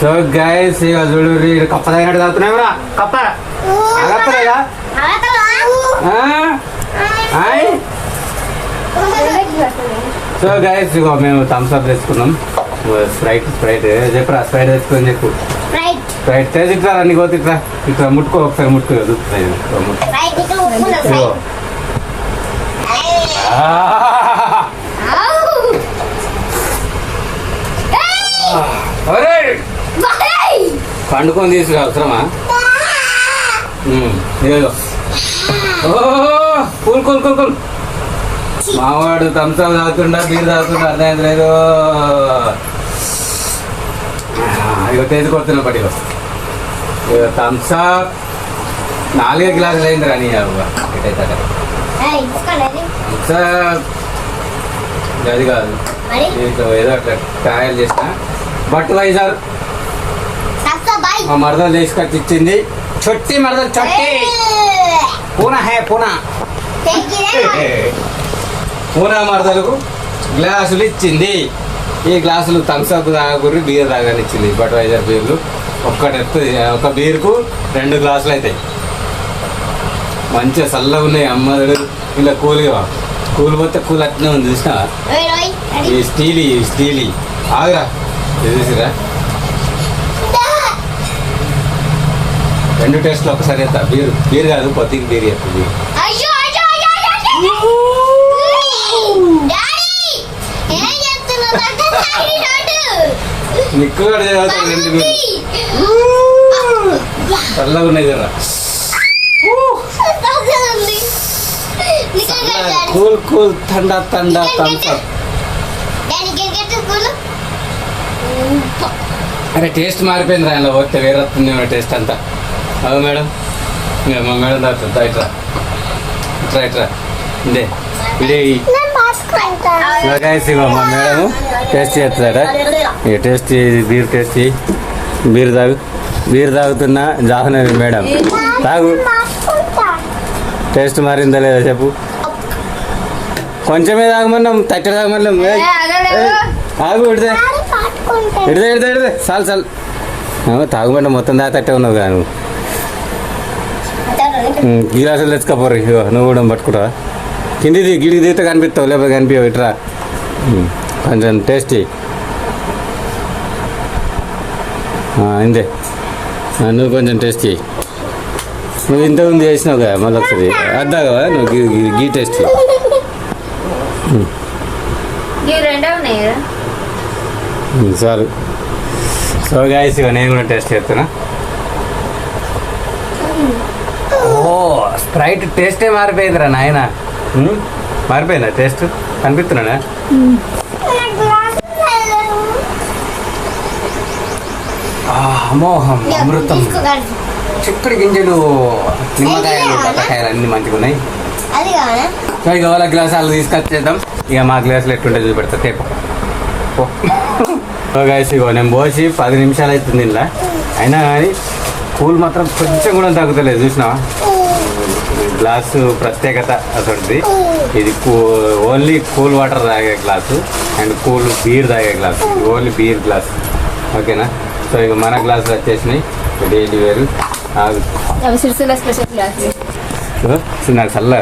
So guys ఇక చూడు ఈడు కప్ప తగినట్టు తాగుతున్నావురా కప్ప. ఆగత్తలేదా హాయ్ సో గైస్ ఇగో మేము థమ్స్ అప్ తెచ్చుకున్నాం. స్ప్రైట్ స్ప్రైట్ చెప్పరా స్ప్రైట్ తెచ్చుకొని చెప్పు. రైట్ స్ప్రైట్ తెచ్చి ఇట్లా రండి పోతే ఇట్లా ఇట్లా ముట్టుకో ఒకసారి ముట్టుకో చూస్తున్నాయి ముట్టుకో. పండుకొని తీసుకు అవసరమా? ఇదిగో. Cool cool cool cool. మావాడు థమ్స్అప్ తాగుతుండా బీర్ తాగుతుండా అర్థమైంది లేదు. ఇక తేజ్ కొడుతున్నా పడి ఇక థమ్స్అప్ నాలుగే గ్లాసులు అయింది రాని ఎటైతే అది. కాదు. ఏదో అట్లా ట్రయల్ చేసిన. బట్ వైజాగ్ మా మరదలు తీసుకొచ్చి ఇచ్చింది. చుట్టి మరదలు చుట్టి. పూనా హే పూనా. పూనా మరదలకు గ్లాసులు ఇచ్చింది. ఈ గ్లాసులు థమ్స్అప్ తాగుర్రి బీర్ తాగని ఇచ్చింది. బట్వైజర్ బీర్లు. ఒక్కటి ఒక బీర్కు రెండు గ్లాసులు అవుతాయి మంచిగా చల్లగా ఉన్నాయి అమ్మదుడు ఇలా కూల్గా కూల్ పోతే కూల్ అట్నే ఉంది చూసినా ఈ స్టీలి స్టీలి. ఆగురా. చూసిరా రెండు టేస్ట్లు ఒకసారి ఎత్తా బీర్ బీర్ కాదు పొద్దుకి బీర్ ఎత్తుంది అయ్యో అయ్యో అయ్యో అయ్యో డాడీ! ఏం చేస్తున్నావు? నాకు డాడీ రాడు నిక్కు కూడా రెండు చల్లగా ఉన్నాయి కదా. కూల్ కూల్ తండా తండా అరే టేస్ట్ మారిపోయింది రా ఇలా పోతే వేరే వస్తుంది టేస్ట్ అంతా. అవు మేడం మా మేడం తాగుతుంది ఇట్రా ఇట్రా ఇట్రా ఇదే ఇదే గైస్ ఇగో మా మేడం టేస్ట్ చేస్తుందట ఇక టేస్ట్ చేయి, బీర్ టేస్ట్ చేయి బీర్ తాగు బీర్ తాగుతున్నా జాహ్నవి మేడం తాగు టేస్ట్ మారిందా లేదా చెప్పు కొంచెమే తాగమన్నాం తట్టి తాగమన్నాం ఆగు ఇడితే ఇడితే ఇడితే ఇడితే చాలు చాలు ఆ, తాగమంటే మొత్తం దా తట్టే ఉన్నావు కదా నువ్వు గిలాసులు తెచ్చుకోపోరు ఇగో నువ్వు కూడా పట్టుకుంటావా కింది గిడికి దిగితే కనిపిస్తావు లేకపోతే కనిపించవు ఇట్రా. కొంచెం టేస్టీ. ఇందే ఆ, నువ్వు కొంచెం టేస్ట్. నువ్వు ఇంత ముందు చేసినావు కదా మళ్ళీ ఒకసారి. అద్దాగవా నువ్వు గీ గీ- టేస్ట్ చాలు సో గాయస్ ఇక నేను కూడా టేస్ట్ చేస్తున్నా ఓ స్ప్రైట్ టేస్టే మారిపోయిందిరా నాయన? మారిపోయిందా టేస్ట్ కనిపిస్తున్నాడా అమోహం అమృతం. చిక్కుడు గింజలు నిమ్మకాయలు బత్తకాయలు అన్ని మంచిగా ఉన్నాయి. ఇక వాళ్ళ గ్లాసాలు తీసుకొచ్చేద్దాం ఇక మా గ్లాసులు ఎట్టుంటే చూపెడతా గైస్ ఇగో నేను పోసి పది నిమిషాలు అవుతుంది ఇలా అయినా కానీ కూల్ మాత్రం కొంచెం కూడా తగ్గుతలేదు చూసినావా? గ్లాసు ప్రత్యేకత అటువంటిది ఇది కూ ఓన్లీ కూల్ వాటర్ తాగే గ్లాసు అండ్ కూల్ బీర్ తాగే గ్లాసు. Only beer glass. ఓకేనా? సో ఇక మన గ్లాసులు వచ్చేసినాయి. డైలీ వేరు సో నాకు చల్ల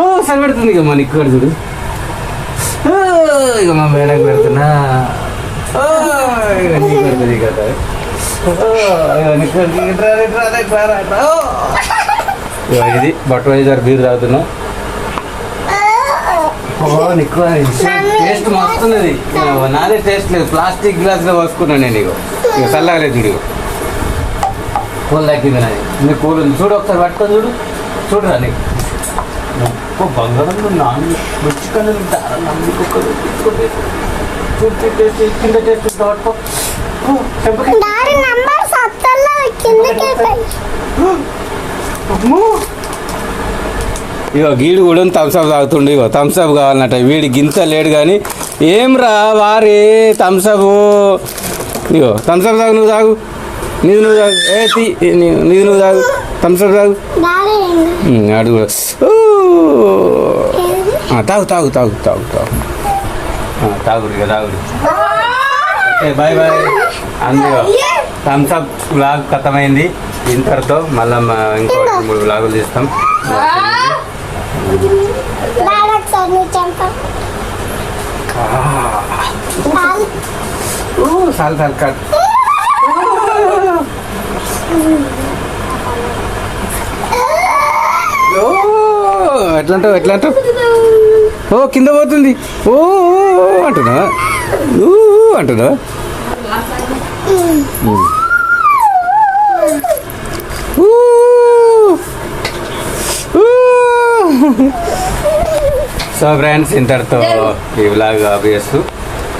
ఓ చల్ల. పెడుతుంది ఇక మా నిక్కు కూడా చూడు. ఇక మా మేడం పెడుతున్నా. నీకు పెడుతుంది కదా ఓ, ఇది బట్వైజర్ బీర్ తాగుతున్నాం. టేస్ట్ మస్తున్నది. నాదే టేస్ట్ లేదు. ప్లాస్టిక్ గ్లాస్లో పోసుకున్నాను నేను ఇక ఇక చల్లగలేదు ఇక కూల్ తగ్గింది నాది. నీ కూల్ చూడు ఒకసారి పట్టుకొని చూడు. చూడురా నీకు. ఓ బంగారం నాన్న బుచ్చి కన్నులు దారా నమ్మికి ఒకరు చూడు చూడు టేస్ట్ కింద టేస్ట్ పట్టుకో. ఇగో గీడు కూడా థమ్స్అప్ తాగుతుండు ఇగో థమ్స్అప్ కావాలన్నట. వీడి గింత లేడు కానీ ఏం రా వారి థమ్స్అప్ ఇగో థమ్స్అప్ తాగు నువ్వు తాగు. నీది నువ్వు తాగు. ఏ తీ నీది నువ్వు తాగు. థమ్స్అప్ తాగు. కూడా. ఆ, తాగు తాగు తాగు తాగు తాగు. ఆ, తాగుడు ఇక తాగుడు. బాయ్ బాయ్ అందులో థమ్స్ అప్ బ్లాగ్ ఖతమైంది. ఇంతటితో మళ్ళీ ఇంకో రెండు మూడు బ్లాగులు తీస్తాం. చాలు చాలు కట్ ఓ, ఎట్లా అంటావు ఎట్లా అంటావు ఓ కింద పోతుంది. ఓ అంటున్నా అంటున్నా సో ఫ్రెండ్స్ ఇంతటితో ఈ వ్లాగ్ ఆబ్వియస్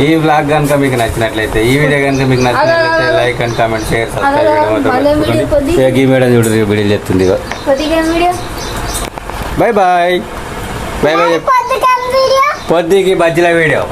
ఈ వ్లాగ్ కనుక మీకు నచ్చినట్లయితే ఈ వీడియో కనుక మీకు నచ్చినట్లయితే like and comment share subscribe ఈ మేడం చూడు వీడియో చెప్తుంది వీడియో. బాయ్ బాయ్ బాయ్ పొద్దుకి బజ్జీల వీడియో.